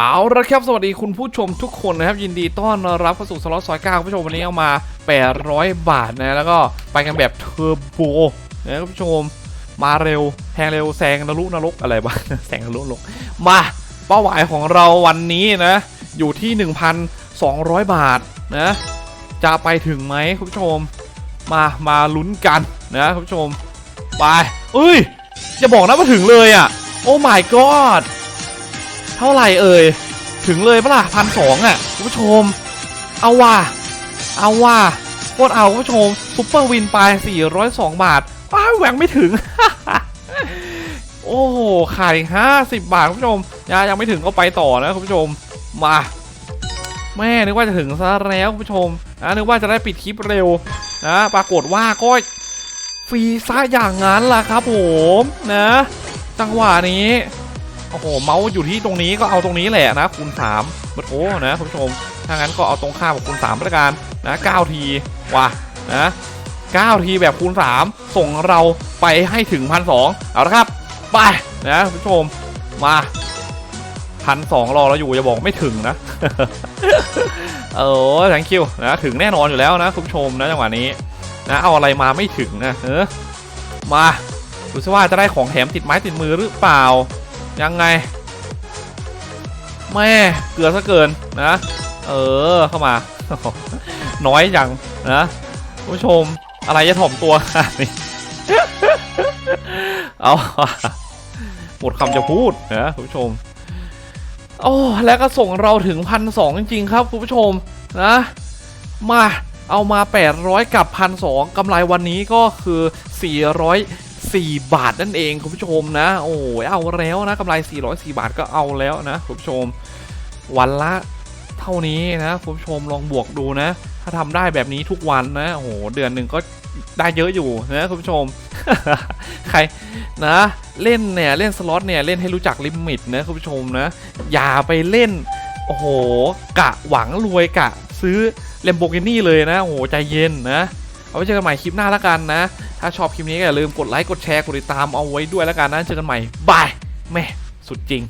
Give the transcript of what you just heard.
เอาละครับสวัสดีคุณผู้ชมทุกคนนะครับ ยินดีต้อนรับเข้าสู่สล็อตซอยเก้าคุณผู้ชมวันนี้เอามา 800 บาทนะ แล้วก็ไปกันแบบเทอร์โบนะคุณผู้ชมมาเร็วแทงเร็วแซงนรกนรกอะไรบ้างแซงนรกนรกมาเป้าหมายของเราวันนี้นะ อยู่ที่ 1,200 บาทนะ จะไปถึงไหมคุณผู้ชม มามาลุ้นกันนะคุณผู้ชม ไปเอ้ยอย่าบอกนะว่าถึงเลยอะ โอ้ my god เท่าไหร่เอ่ย ถึงเลยปะล่ะพันสองอะคุณผู้ชม เอาว่ะเอาว่ะโคตรเอาคุณผู้ชมซุปเปอร์วินไป 402 บาทป้าแหวงไม่ถึง โอ้โหขายห้าสิบบาทคุณผู้ชมยังยังไม่ถึงก็ไปต่อนะคุณผู้ชมมาแม่นึกว่าจะถึงซะแล้วคุณผู้ชมนะนึกว่าจะได้ปิดคลิปเร็วนะปรากฏว่าก็ฟรีซะอย่างนั้นล่ะครับผมนะ จังหวะนี้ โอ้โหเมาส์อยู่ที่ตรงนี้ก็เอาตรงนี้แหละนะคูณ3บัดโอ้นะคุณผู้ชมถ้างั้นก็เอาตรงข้ามกับคูณ3ไปละกันนะ9ทีว่ะนะ9ทีแบบคูณ 3 ส่งเราไปให้ถึงพันสเอาละครับไปนะคุณผู้ชมมาพันสองรอเราอยู่อย่าบอกไม่ถึงนะเออ thank you นะถึงแน่นอนอยู่แล้วนะคุณผู้ชมนะจังหวะนี้นะเอาอะไรมาไม่ถึงนะเออมาดูซิว่าจะได้ของแถมติดไม้ติดมือหรือเปล่า ยังไง แม่เกลือซะเกินนะ เออเข้ามา น้อยอย่างนะผู้ชมอะไรจะถ่อมตัวขนาดนี้เอาหมดคำจะพูดนะคุณผู้ชม โอ้แล้วก็ส่งเราถึงพันสองจริงๆครับคุณผู้ชมนะมาเอามา 800 กับพันสองกำไรวันนี้ก็คือ 4 บาทนั่นเองคุณผู้ชมนะ โอ้ยเอาแล้วนะกำไร 404 บาทก็เอาแล้วนะคุณผู้ชม วันละเท่านี้นะคุณผู้ชมลองบวกดูนะ ถ้าทำได้แบบนี้ทุกวันนะโอ้โหเดือนหนึ่งก็ได้เยอะอยู่นะคุณผู้ชม ใครนะ เล่นเนี่ยเล่นสล็อตเนี่ยเล่นให้รู้จักลิมิตนะคุณผู้ชมนะ อย่าไปเล่น โอ้โห กะหวังรวยกะ ซื้อ Lamborghini เลยนะโอ้โหใจเย็นนะ เอาไว้เจอกันใหม่คลิปหน้าแล้วกันนะ ถ้าชอบคลิปนี้ก็อย่าลืมกดไลค์กดแชร์กดติดตามเอาไว้ด้วยแล้วกันนะเจอกันใหม่บายแม่สุดจริง